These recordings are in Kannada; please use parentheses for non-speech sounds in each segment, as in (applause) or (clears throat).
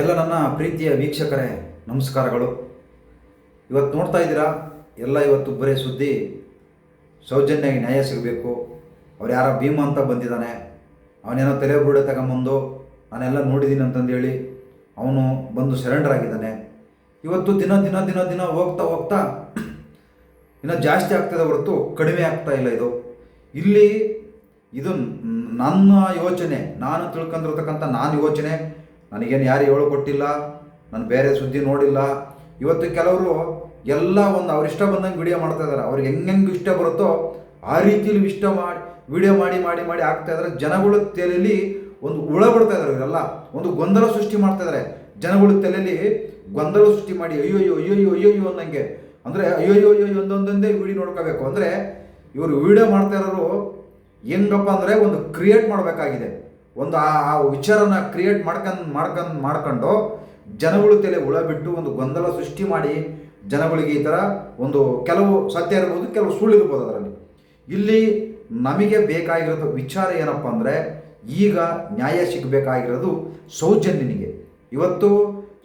ಎಲ್ಲ ನನ್ನ ಪ್ರೀತಿಯ ವೀಕ್ಷಕರೇ, ನಮಸ್ಕಾರಗಳು. ಇವತ್ತು ನೋಡ್ತಾ ಇದ್ದೀರಾ? ಎಲ್ಲ ಇವತ್ತು ಬರೀ ಸುದ್ದಿ. ಸೌಜನ್ಯಗೆ ನ್ಯಾಯ ಸಿಗಬೇಕು. ಅವ್ರು ಯಾರೋ ಭೀಮ ಅಂತ ಬಂದಿದ್ದಾನೆ. ಅವನೇನೋ ತಲೆ ಬುರುಡೆ ತಗೊಂಬಂದು ನಾನೆಲ್ಲ ನೋಡಿದ್ದೀನಿ ಅಂತಂದೇಳಿ ಅವನು ಬಂದು ಸರೆಂಡರ್ ಆಗಿದ್ದಾನೆ. ಇವತ್ತು ದಿನ ದಿನ ದಿನ ದಿನ ಹೋಗ್ತಾ ಹೋಗ್ತಾ (clears throat) ಇನ್ನೂ ಜಾಸ್ತಿ ಆಗ್ತದೆ ಹೊರತು ಕಡಿಮೆ ಆಗ್ತಾ ಇಲ್ಲ ಇದು. ಇಲ್ಲಿ ಇದು ನನ್ನ ಯೋಚನೆ. ನಾನು ತಿಳ್ಕೊಂಡಿರ್ತಕ್ಕಂಥ ನಾನು ಯೋಚನೆ. ನನಗೇನು ಯಾರು ಹೇಳಿಕೊಟ್ಟಿಲ್ಲ ನಾನು ಬೇರೆ ಸುದ್ದಿ ನೋಡಿಲ್ಲ. ಇವತ್ತು ಕೆಲವರು ಎಲ್ಲ ಒಂದು ಅವರಿಷ್ಟ ಬಂದಂಗೆ ವಿಡಿಯೋ ಮಾಡ್ತಾ ಇದ್ದಾರೆ ಅವ್ರಿಗೆ ಹೆಂಗೆ ಇಷ್ಟ ಬರುತ್ತೋ ಆ ರೀತಿಯಲ್ಲಿ ಇಷ್ಟ ಮಾಡಿ ವಿಡಿಯೋ ಮಾಡಿ ಮಾಡಿ ಮಾಡಿ ಆಗ್ತಾ ಇದ್ದಾರೆ ಜನಗಳ ತಲೆಯಲ್ಲಿ ಒಂದು ಹುಳ ಬಿಡ್ತಾ ಇದ್ದಾರೆ ಇವರೆಲ್ಲ. ಒಂದು ಗೊಂದಲ ಸೃಷ್ಟಿ ಮಾಡ್ತಾ ಇದ್ದಾರೆ ಜನಗಳ ತಲೆಯಲ್ಲಿ ಗೊಂದಲ ಸೃಷ್ಟಿ ಮಾಡಿ ಅಯ್ಯೋ ಅಯ್ಯೋ ಅಯ್ಯೋ ಅಯ್ಯೋ ಅಯ್ಯೋ ಅನ್ನಂಗೆ. ಅಂದರೆ ಅಯ್ಯೋ ಅಯ್ಯೋ ಅಯ್ಯೋ ಒಂದೊಂದೊಂದೇ ವಿಡಿಯೋ ನೋಡ್ಕೋಬೇಕು. ಅಂದರೆ ಇವರು ವಿಡಿಯೋ ಮಾಡ್ತಾ ಇರೋರು ಹೆಂಗಪ್ಪ ಅಂದರೆ ಒಂದು ಕ್ರಿಯೇಟ್ ಮಾಡಬೇಕಾಗಿದೆ. ಒಂದು ಆ ವಿಚಾರನ ಕ್ರಿಯೇಟ್ ಮಾಡ್ಕೊಂಡು ಮಾಡ್ಕೊಂಡು ಮಾಡ್ಕೊಂಡು ಜನಗಳು ತಲೆ ಹುಳ ಬಿಟ್ಟು ಒಂದು ಗೊಂದಲ ಸೃಷ್ಟಿ ಮಾಡಿ ಜನಗಳಿಗೆ ಈ ಥರ ಒಂದು ಕೆಲವು ಸತ್ಯ ಇರ್ಬೋದು, ಕೆಲವು ಸುಳ್ಳು ಇರ್ಬೋದು ಅದರಲ್ಲಿ. ಇಲ್ಲಿ ನಮಗೆ ಬೇಕಾಗಿರೋದು ವಿಚಾರ ಏನಪ್ಪ ಅಂದರೆ ಈಗ ನ್ಯಾಯ ಸಿಗಬೇಕಾಗಿರೋದು ಸೌಜನ್ಯನಿಗೆ. ಇವತ್ತು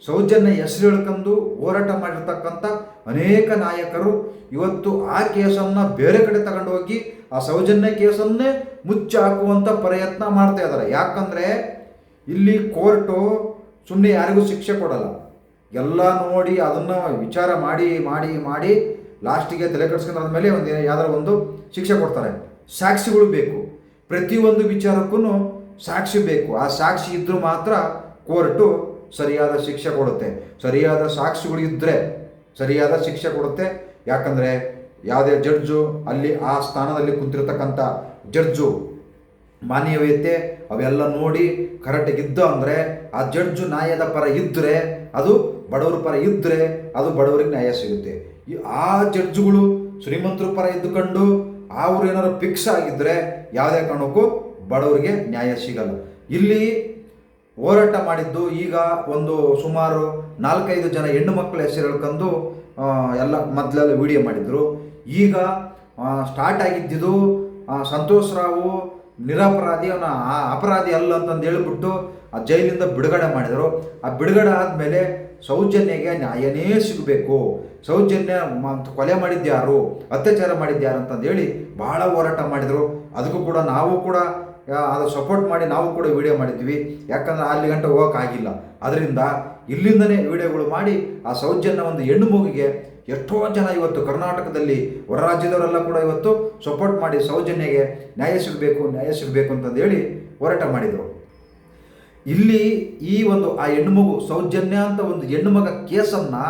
ಸೌಜನ್ಯ ಹೆಸರು ಹೇಳ್ಕೊಂಡು ಹೋರಾಟ ಮಾಡಿರ್ತಕ್ಕಂಥ ಅನೇಕ ನಾಯಕರು ಇವತ್ತು ಆ ಕೇಸನ್ನು ಬೇರೆ ಕಡೆ ತಗೊಂಡು ಹೋಗಿ ಆ ಸೌಜನ್ಯ ಕೇಸನ್ನೇ ಮುಚ್ಚಿ ಹಾಕುವಂಥ ಪ್ರಯತ್ನ ಮಾಡ್ತಾ ಇದ್ದಾರೆ. ಯಾಕಂದರೆ ಇಲ್ಲಿ ಕೋರ್ಟು ಸುಮ್ಮನೆ ಯಾರಿಗೂ ಶಿಕ್ಷೆ ಕೊಡಲ್ಲ. ಎಲ್ಲ ನೋಡಿ ಅದನ್ನು ವಿಚಾರ ಮಾಡಿ ಮಾಡಿ ಮಾಡಿ ಲಾಸ್ಟಿಗೆ ತಲೆ ಕೆಡಿಸ್ಕೊಂಡಾದ್ಮೇಲೆ ಒಂದು ಯಾವ್ದಾರು ಒಂದು ಶಿಕ್ಷೆ ಕೊಡ್ತಾರೆ. ಸಾಕ್ಷಿಗಳು ಬೇಕು. ಪ್ರತಿಯೊಂದು ವಿಚಾರಕ್ಕೂ ಸಾಕ್ಷಿ ಬೇಕು. ಆ ಸಾಕ್ಷಿ ಇದ್ದರೂ ಮಾತ್ರ ಕೋರ್ಟು ಸರಿಯಾದ ಶಿಕ್ಷೆ ಕೊಡುತ್ತೆ. ಸರಿಯಾದ ಸಾಕ್ಷಿಗಳು ಇದ್ದರೆ ಸರಿಯಾದ ಶಿಕ್ಷೆ ಕೊಡುತ್ತೆ. ಯಾಕಂದರೆ ಯಾವುದೇ ಜಡ್ಜು ಅಲ್ಲಿ ಆ ಸ್ಥಾನದಲ್ಲಿ ಕುಂತಿರ್ತಕ್ಕಂಥ ಜಡ್ಜು ಮಾನ್ಯವೈತೆ ಅವೆಲ್ಲ ನೋಡಿ ಕರೆಕ್ಟಾಗಿ ಇದ್ದ ಅಂದರೆ ಆ ಜಡ್ಜು ನ್ಯಾಯದ ಪರ ಇದ್ದರೆ ಅದು ಬಡವರ ಪರ ಇದ್ದರೆ ಅದು ಬಡವರಿಗೆ ನ್ಯಾಯ ಸಿಗುತ್ತೆ. ಆ ಜಡ್ಜುಗಳು ಶ್ರೀಮಂತರ ಪರ ಇದ್ದುಕೊಂಡು ಅವ್ರು ಏನಾದ್ರು ಫಿಕ್ಸ್ ಆಗಿದ್ದರೆ ಯಾವುದೇ ಕಾರಣಕ್ಕೂ ಬಡವರಿಗೆ ನ್ಯಾಯ ಸಿಗಲ್ಲ. ಇಲ್ಲಿ ಹೋರಾಟ ಮಾಡಿದ್ದು ಈಗ ಒಂದು ಸುಮಾರು ನಾಲ್ಕೈದು ಜನ ಹೆಣ್ಣು ಮಕ್ಕಳ ಹೆಸರು ಹೇಳ್ಕೊಂಡು ಎಲ್ಲ ಮೊದಲೆಲ್ಲ ವಿಡಿಯೋ ಮಾಡಿದರು. ಈಗ ಸ್ಟಾರ್ಟ್ ಆಗಿದ್ದಿದ್ದು ಸಂತೋಷ್ ರಾವು ನಿರಪರಾಧಿ, ಅವನ ಅಪರಾಧಿ ಅಲ್ಲ ಅಂತಂದು ಹೇಳ್ಬಿಟ್ಟು ಆ ಜೈಲಿಂದ ಬಿಡುಗಡೆ ಮಾಡಿದರು. ಆ ಬಿಡುಗಡೆ ಆದಮೇಲೆ ಸೌಜನ್ಯಗೆ ನ್ಯಾಯನೇ ಸಿಗಬೇಕು. ಸೌಜನ್ಯ ಕೊಲೆ ಮಾಡಿದ್ಯಾರು, ಅತ್ಯಾಚಾರ ಮಾಡಿದ್ಯಾರು ಅಂತಂದು ಹೇಳಿ ಭಾಳ ಹೋರಾಟ ಮಾಡಿದರು. ಅದಕ್ಕೂ ಕೂಡ ನಾವು ಕೂಡ ಅದು ಸಪೋರ್ಟ್ ಮಾಡಿ ನಾವು ಕೂಡ ವಿಡಿಯೋ ಮಾಡಿದ್ವಿ. ಯಾಕಂದ್ರೆ ಅಲ್ಲಿ ಗಂಟೆ ಹೋಗೋಕ್ಕಾಗಿಲ್ಲ ಅದರಿಂದ ಇಲ್ಲಿಂದನೇ ವಿಡಿಯೋಗಳು ಮಾಡಿ ಆ ಸೌಜನ್ಯ ಒಂದು ಹೆಣ್ಣು ಮಗುಗೆ ಎಷ್ಟೋ ಜನ ಇವತ್ತು ಕರ್ನಾಟಕದಲ್ಲಿ ಹೊರ ರಾಜ್ಯದವರೆಲ್ಲ ಕೂಡ ಇವತ್ತು ಸಪೋರ್ಟ್ ಮಾಡಿ ಸೌಜನ್ಯಗೆ ನ್ಯಾಯ ಸಿಗಬೇಕು ನ್ಯಾಯ ಸಿಗಬೇಕು ಅಂತಂದು ಹೇಳಿ ಹೋರಾಟ ಮಾಡಿದರು. ಇಲ್ಲಿ ಈ ಒಂದು ಆ ಹೆಣ್ಣುಮಗು ಸೌಜನ್ಯ ಅಂತ ಒಂದು ಹೆಣ್ಣು ಮಗ ಕೇಸನ್ನು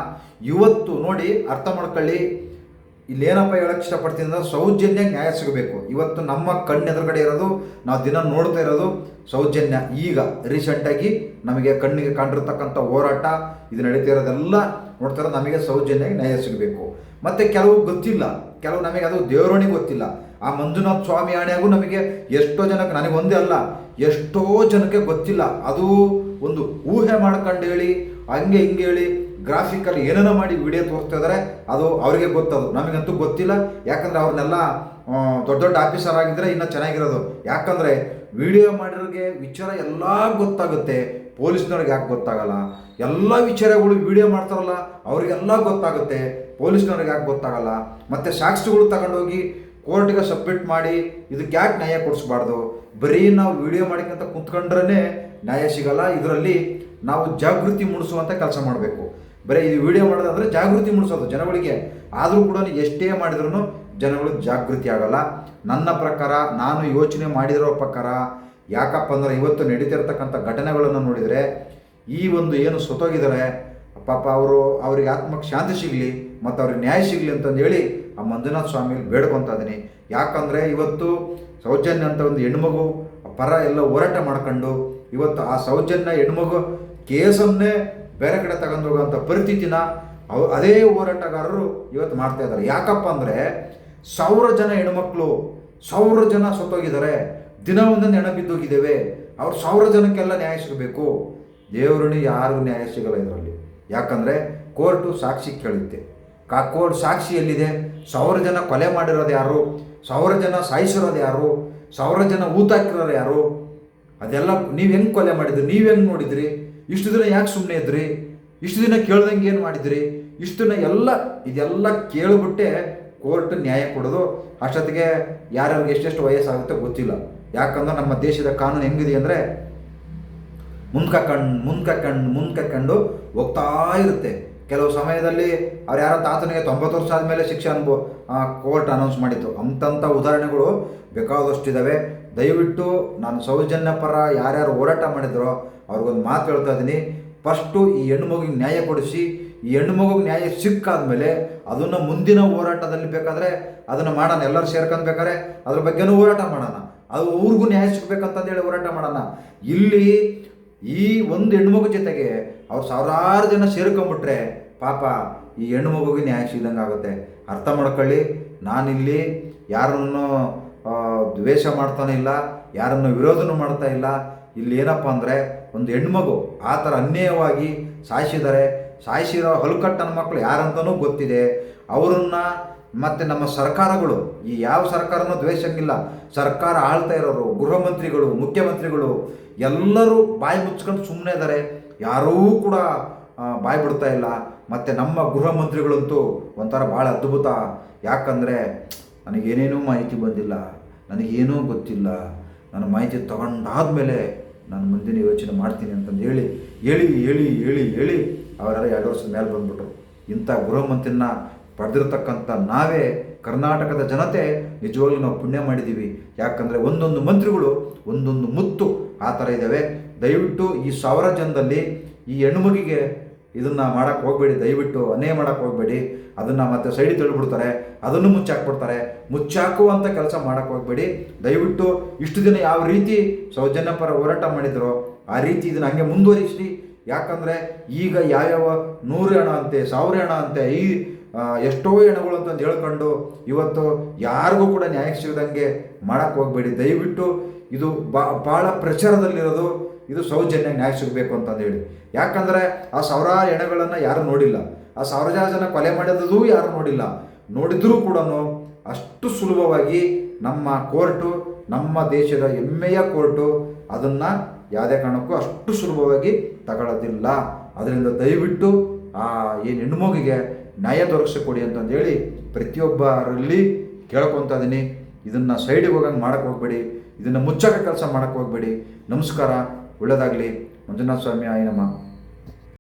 ಇವತ್ತು ನೋಡಿ ಅರ್ಥ ಮಾಡ್ಕೊಳ್ಳಿ. ಇಲ್ಲೇನಪ್ಪ ಹೇಳಕ್ಕೆ ಇಷ್ಟಪಡ್ತೀನಿ ಅಂದ್ರೆ ಸೌಜನ್ಯ ನ್ಯಾಯ ಸಿಗಬೇಕು. ಇವತ್ತು ನಮ್ಮ ಕಣ್ಣೆದುರುಗಡೆ ಇರೋದು, ನಾವು ದಿನ ನೋಡ್ತಾ ಇರೋದು ಸೌಜನ್ಯ. ಈಗ ರೀಸೆಂಟಾಗಿ ನಮಗೆ ಕಣ್ಣಿಗೆ ಕಂಡಿರ್ತಕ್ಕಂಥ ಹೋರಾಟ, ಇದು ನಡೀತಾ ಇರೋದೆಲ್ಲ ನೋಡ್ತಾ ಇರೋದು ನಮಗೆ ಸೌಜನ್ಯ ನ್ಯಾಯ ಸಿಗಬೇಕು. ಮತ್ತು ಕೆಲವು ಗೊತ್ತಿಲ್ಲ. ಕೆಲವು ನಮಗೆ ಅದು ದೇವರೋಣಿ ಗೊತ್ತಿಲ್ಲ. ಆ ಮಂಜುನಾಥ ಸ್ವಾಮಿ ಆಣೆಗೂ ನಮಗೆ ಎಷ್ಟೋ ಜನಕ್ಕೆ, ನನಗೆ ಒಂದೇ ಅಲ್ಲ, ಎಷ್ಟೋ ಜನಕ್ಕೆ ಗೊತ್ತಿಲ್ಲ. ಅದು ಒಂದು ಊಹೆ ಮಾಡ್ಕೊಂಡು ಹೇಳಿ, ಹಂಗೆ ಹಿಂಗೆ ಹೇಳಿ ಗ್ರಾಫಿಕಲ್ಲಿ ಏನೇನೋ ಮಾಡಿ ವಿಡಿಯೋ ತೋರಿಸ್ತಾ ಇದ್ದಾರೆ ಅದು ಅವರಿಗೆ ಗೊತ್ತದು. ನಮಗಂತೂ ಗೊತ್ತಿಲ್ಲ. ಯಾಕಂದರೆ ಅವ್ರನ್ನೆಲ್ಲ ದೊಡ್ಡ ದೊಡ್ಡ ಆಫೀಸರ್ ಆಗಿದ್ರೆ ಇನ್ನೂ ಚೆನ್ನಾಗಿರೋದು. ಯಾಕಂದರೆ ವಿಡಿಯೋ ಮಾಡಿರೋರಿಗೆ ವಿಚಾರ ಎಲ್ಲ ಗೊತ್ತಾಗುತ್ತೆ. ಪೊಲೀಸ್ನವ್ರಿಗೆ ಯಾಕೆ ಗೊತ್ತಾಗಲ್ಲ? ಎಲ್ಲ ವಿಚಾರಗಳು ವಿಡಿಯೋ ಮಾಡ್ತಾರಲ್ಲ, ಅವರಿಗೆಲ್ಲ ಗೊತ್ತಾಗುತ್ತೆ. ಪೊಲೀಸ್ನವ್ರಿಗೆ ಯಾಕೆ ಗೊತ್ತಾಗಲ್ಲ? ಮತ್ತು ಸಾಕ್ಷಿಗಳು ತಗೊಂಡೋಗಿ ಕೋರ್ಟ್ಗೆ ಸಬ್ಮಿಟ್ ಮಾಡಿ ಇದಕ್ಕೆ ಯಾಕೆ ನ್ಯಾಯ ಕೊಡಿಸ್ಬಾರ್ದು? ಬರೀ ನಾವು ವಿಡಿಯೋ ಮಾಡಿಕಂತ ಕುಂತ್ಕೊಂಡ್ರೇ ನ್ಯಾಯ ಸಿಗಲ್ಲ. ಇದರಲ್ಲಿ ನಾವು ಜಾಗೃತಿ ಮೂಡಿಸುವಂಥ ಕೆಲಸ ಮಾಡಬೇಕು. ಬರೀ ಇದು ವಿಡಿಯೋ ಮಾಡೋದಂದ್ರೆ ಜಾಗೃತಿ ಮೂಡಿಸೋದು. ಜನಗಳಿಗೆ ಆದರೂ ಕೂಡ ಎಷ್ಟೇ ಮಾಡಿದ್ರೂ ಜನಗಳು ಜಾಗೃತಿ ಆಗಲ್ಲ. ನನ್ನ ಪ್ರಕಾರ, ನಾನು ಯೋಚನೆ ಮಾಡಿರೋ ಪ್ರಕಾರ, ಯಾಕಪ್ಪ ಅಂದ್ರೆ ಇವತ್ತು ನಡೀತಿರ್ತಕ್ಕಂಥ ಘಟನೆಗಳನ್ನು ನೋಡಿದರೆ, ಈ ಒಂದು ಏನು ಸೊತೋಗಿದ್ದಾರೆ, ಪಾಪ ಅವರು ಅವರಿಗೆ ಆತ್ಮಕ್ಕೆ ಶಾಂತಿ ಸಿಗಲಿ ಮತ್ತು ಅವ್ರಿಗೆ ನ್ಯಾಯ ಸಿಗಲಿ ಅಂತಂದು ಹೇಳಿ ಆ ಮಂಜುನಾಥ ಸ್ವಾಮಿಲಿ ಬೇಡ್ಕೊತಾ ಇದ್ದೀನಿ. ಯಾಕಂದರೆ ಇವತ್ತು ಸೌಜನ್ಯ ಅಂತ ಒಂದು ಹೆಣ್ಮಗು ಪರ ಎಲ್ಲ ಹೋರಾಟ ಮಾಡ್ಕೊಂಡು ಇವತ್ತು ಆ ಸೌಜನ್ಯ ಹೆಣ್ಮಗು ಕೇಸನ್ನೇ ಬೇರೆ ಕಡೆ ತಗೊಂಡು ಹೋಗೋಂಥ ಪರಿಸ್ಥಿತಿನ ಅವ್ರು ಅದೇ ಹೋರಾಟಗಾರರು ಇವತ್ತು ಮಾಡ್ತಾ ಇದ್ದಾರೆ. ಯಾಕಪ್ಪ ಅಂದರೆ ಸಾವಿರ ಜನ ಹೆಣ್ಮಕ್ಳು, ಸಾವಿರ ಜನ ಸತ್ತೋಗಿದ್ದಾರೆ. ದಿನ ಒಂದೊಂದು ಹೆಣ ಬಿದ್ದೋಗಿದ್ದೇವೆ. ಅವ್ರು ಸಾವಿರ ಜನಕ್ಕೆಲ್ಲ ನ್ಯಾಯ ಸಿಗಬೇಕು. ದೇವರನ್ನು ಯಾರಿಗೂ ನ್ಯಾಯ ಸಿಗಲ್ಲ ಇದರಲ್ಲಿ. ಯಾಕಂದರೆ ಕೋರ್ಟು ಸಾಕ್ಷಿ ಕೇಳುತ್ತೆ. ಕಾ, ಕೋರ್ಟ್ ಸಾಕ್ಷಿ ಎಲ್ಲಿದೆ? ಸಾವಿರ ಜನ ಕೊಲೆ ಮಾಡಿರೋದು ಯಾರು? ಸಾವಿರ ಜನ ಸಾಯಿಸಿರೋದು ಯಾರು? ಸಾವಿರ ಜನ ಊತಾಕಿರೋರು ಯಾರು? ಅದೆಲ್ಲ ನೀವು ಹೆಂಗೆ ಕೊಲೆ ಮಾಡಿದ್ರಿ? ನೀವು ಹೆಂಗೆ ನೋಡಿದ್ರಿ? ಇಷ್ಟು ದಿನ ಯಾಕೆ ಸುಮ್ಮನೆ ಇದ್ರಿ? ಇಷ್ಟು ದಿನ ಕೇಳ್ದಂಗೆ ಏನು ಮಾಡಿದ್ರಿ? ಇಷ್ಟು ದಿನ ಎಲ್ಲ, ಇದೆಲ್ಲ ಕೇಳಿಬಿಟ್ಟೆ ಕೋರ್ಟ್ ನ್ಯಾಯ ಕೊಡೋದು. ಅಷ್ಟೊತ್ತಿಗೆ ಯಾರ್ಯಾರಿಗೆ ಎಷ್ಟೆಷ್ಟು ವಯಸ್ಸಾಗುತ್ತೋ ಗೊತ್ತಿಲ್ಲ. ಯಾಕಂದ್ರೆ ನಮ್ಮ ದೇಶದ ಕಾನೂನು ಹೆಂಗಿದೆ ಅಂದರೆ ಮುಂದ್ಕಂಡು ಮುಂದ್ಕಂಡು ಮುಂದ್ಕಂಡು ಹೋಗ್ತಾ ಇರುತ್ತೆ. ಕೆಲವು ಸಮಯದಲ್ಲಿ ಅವ್ರು ಯಾರೋ ತಾತನಿಗೆ ತೊಂಬತ್ತು ವರ್ಷ ಆದಮೇಲೆ ಶಿಕ್ಷೆ ಅನುಭವ ಕೋರ್ಟ್ ಅನೌನ್ಸ್ ಮಾಡಿತ್ತು ಅಂಥಂಥ ಉದಾಹರಣೆಗಳು ಬೇಕಾದಷ್ಟಿದ್ದಾವೆ ದಯವಿಟ್ಟು ನಾನು ಸೌಜನ್ಯ ಪರ ಯಾರ್ಯಾರು ಹೋರಾಟ ಮಾಡಿದ್ರೋ ಅವ್ರಿಗೊಂದು ಮಾತು ಹೇಳ್ತಾ ಇದ್ದೀನಿ. ಫಸ್ಟು ಈ ಹೆಣ್ಣು ಮಗುಗೆ ನ್ಯಾಯ ಕೊಡಿಸಿ, ಈ ಹೆಣ್ಣು ಮಗುಗೆ ನ್ಯಾಯ ಸಿಕ್ಕಾದ್ಮೇಲೆ ಅದನ್ನು ಮುಂದಿನ ಹೋರಾಟದಲ್ಲಿ ಬೇಕಾದರೆ ಅದನ್ನು ಮಾಡೋಣ, ಎಲ್ಲರೂ ಸೇರ್ಕೊಂಡು ಬೇಕಾದ್ರೆ ಅದ್ರ ಬಗ್ಗೆನೂ ಹೋರಾಟ ಮಾಡೋಣ. ಅದು ಊರಿಗೂ ನ್ಯಾಯ ಸಿಗ್ಬೇಕಂತಂದೇಳಿ ಹೋರಾಟ ಮಾಡೋಣ. ಇಲ್ಲಿ ಈ ಒಂದು ಹೆಣ್ಮಗು ಜೊತೆಗೆ ಅವ್ರು ಸಾವಿರಾರು ಜನ ಸೇರ್ಕೊಂಬಿಟ್ರೆ ಪಾಪ ಈ ಹೆಣ್ಣು ಮಗುಗೆ ನ್ಯಾಯ ಸಿಗ್ದಂಗೆ ಆಗುತ್ತೆ ಅರ್ಥ ಮಾಡ್ಕೊಳ್ಳಿ. ನಾನಿಲ್ಲಿ ಯಾರನ್ನು ದ್ವೇಷ ಮಾಡ್ತಾನೆ ಇಲ್ಲ, ಯಾರನ್ನು ವಿರೋಧನೂ ಮಾಡ್ತಾ ಇಲ್ಲ. ಇಲ್ಲಿ ಏನಪ್ಪ ಅಂದರೆ, ಒಂದು ಹೆಣ್ಮಗು ಆ ಥರ ಅನ್ಯಾಯವಾಗಿ ಸಾಯಿಸಿದ್ದಾರೆ ಸಾಯಿಸಿರೋ ಹಲುಕಟ್ಟನ ಮಕ್ಕಳು ಯಾರಂತನೂ ಗೊತ್ತಿದೆ. ಅವರನ್ನು ಮತ್ತು ನಮ್ಮ ಸರ್ಕಾರಗಳು, ಈ ಯಾವ ಸರ್ಕಾರನೂ ದ್ವೇಷಕ್ಕಿಲ್ಲ. ಸರ್ಕಾರ ಆಳ್ತಾ ಇರೋರು, ಗೃಹ ಮಂತ್ರಿಗಳು, ಮುಖ್ಯಮಂತ್ರಿಗಳು, ಎಲ್ಲರೂ ಬಾಯಿ ಮುಚ್ಕೊಂಡು ಸುಮ್ಮನೆ ಇದ್ದಾರೆ ಯಾರೂ ಕೂಡ ಬಾಯಿ ಬಿಡ್ತಾ ಇಲ್ಲ. ಮತ್ತು ನಮ್ಮ ಗೃಹ ಮಂತ್ರಿಗಳಂತೂ ಒಂಥರ ಭಾಳ ಅದ್ಭುತ. ಯಾಕಂದರೆ ನನಗೇನೇನೂ ಮಾಹಿತಿ ಬಂದಿಲ್ಲ, ನನಗೇನೂ ಗೊತ್ತಿಲ್ಲ ನಾನು ಮಾಹಿತಿ ತಗೊಂಡಾದ್ಮೇಲೆ ನಾನು ಮುಂದಿನ ಯೋಚನೆ ಮಾಡ್ತೀನಿ ಅಂತಂದು ಹೇಳಿ ಹೇಳಿ ಹೇಳಿ ಹೇಳಿ ಹೇಳಿ ಅವರೆಲ್ಲ ಎರಡು ವರ್ಷದ ಮೇಲೆ ಬಂದ್ಬಿಟ್ರು. ಇಂಥ ಗೃಹಮಂತ್ರಿನ ಪಡೆದಿರ್ತಕ್ಕಂಥ ನಾವೇ ಕರ್ನಾಟಕದ ಜನತೆ ನಿಜವಾಗ್ಲೂ ನಾವು ಪುಣ್ಯ ಮಾಡಿದ್ದೀವಿ. ಯಾಕಂದರೆ ಒಂದೊಂದು ಮಂತ್ರಿಗಳು, ಒಂದೊಂದು ಮುತ್ತು ಆ ಥರ ಇದ್ದಾವೆ. ದಯವಿಟ್ಟು ಈ ಸಾವಿರ ಜನದಲ್ಲಿ ಈ ಹೆಣ್ಮಗಿಗೆ ಇದನ್ನು ಮಾಡೋಕ್ಕೆ ಹೋಗಬೇಡಿ, ದಯವಿಟ್ಟು ಅನ್ಯಾಯ ಮಾಡೋಕ್ಕೆ ಹೋಗಬೇಡಿ. ಅದನ್ನು ಮತ್ತೆ ಸೈಡಿಗೆ ತಳ್ಳಿಬಿಡ್ತಾರೆ. ಅದನ್ನು ಮುಚ್ಚಾಕ್ಬಿಡ್ತಾರೆ. ಮುಚ್ಚಾಕುವಂಥ ಕೆಲಸ ಮಾಡೋಕ್ಕೆ ಹೋಗಬೇಡಿ. ದಯವಿಟ್ಟು ಇಷ್ಟು ದಿನ ಯಾವ ರೀತಿ ಸೌಜನ್ಯ ಪರ ಹೋರಾಟ ಮಾಡಿದ್ರು, ಆ ರೀತಿ ಇದನ್ನು ಹಂಗೆ ಮುಂದುವರಿಸಿ ಯಾಕಂದರೆ ಈಗ ಯಾವ್ಯಾವ ನೂರು ಹೆಣ ಅಂತೆ, ಸಾವಿರ ಹೆಣ ಅಂತೆ, ಈ ಎಷ್ಟೋ ಹೆಣಗಳು ಅಂತಂದು ಹೇಳ್ಕೊಂಡು ಇವತ್ತು ಯಾರಿಗೂ ಕೂಡ ನ್ಯಾಯ ಸಿಗದಂಗೆ ಮಾಡೋಕ್ಕೆ ಹೋಗಬೇಡಿ. ದಯವಿಟ್ಟು ಇದು ಬಾ ಭಾಳ ಪ್ರಚಾರದಲ್ಲಿರೋದು. ಇದು ಸೌಜನ್ಯ ನ್ಯಾಯ ಸಿಗಬೇಕು ಅಂತಂದು ಹೇಳಿ. ಯಾಕಂದರೆ ಆ ಸಾವಿರಾರು ಹೆಣಗಳನ್ನು ಯಾರು ನೋಡಿಲ್ಲ. ಆ ಸಾವಿರಾರು ಜನ ಕೊಲೆ ಮಾಡಿದ್ದು ಯಾರು ನೋಡಿಲ್ಲ. ನೋಡಿದರೂ ಕೂಡ ಅಷ್ಟು ಸುಲಭವಾಗಿ ನಮ್ಮ ಕೋರ್ಟು, ನಮ್ಮ ದೇಶದ ಹೆಮ್ಮೆಯ ಕೋರ್ಟು ಅದನ್ನು ಯಾವುದೇ ಕಾರಣಕ್ಕೂ ಅಷ್ಟು ಸುಲಭವಾಗಿ ತಗೊಳ್ಳೋದಿಲ್ಲ. ಅದರಿಂದ ದಯವಿಟ್ಟು ಆ ಏನು ಹೆಣ್ಮಗಿಗೆ ನ್ಯಾಯ ದೊರಕಿಸಿಕೊಡಿ ಅಂತಂದೇಳಿ ಪ್ರತಿಯೊಬ್ಬರಲ್ಲಿ ಕೇಳ್ಕೊತಾ ಇದ್ದೀನಿ ಇದನ್ನು ಸೈಡಿಗೆ ಹೋಗಂಗೆ ಮಾಡೋಕ್ಕೆ ಹೋಗಬೇಡಿ. ಇದನ್ನು ಮುಚ್ಚಕ್ಕೆ ಕೆಲಸ ಮಾಡೋಕ್ಕೆ ಹೋಗಬೇಡಿ. ನಮಸ್ಕಾರ. ಒಳ್ಳೆಯದಾಗಲಿ ಮಂಜುನಾಥ ಸ್ವಾಮಿ ಆಯನಮ್ಮ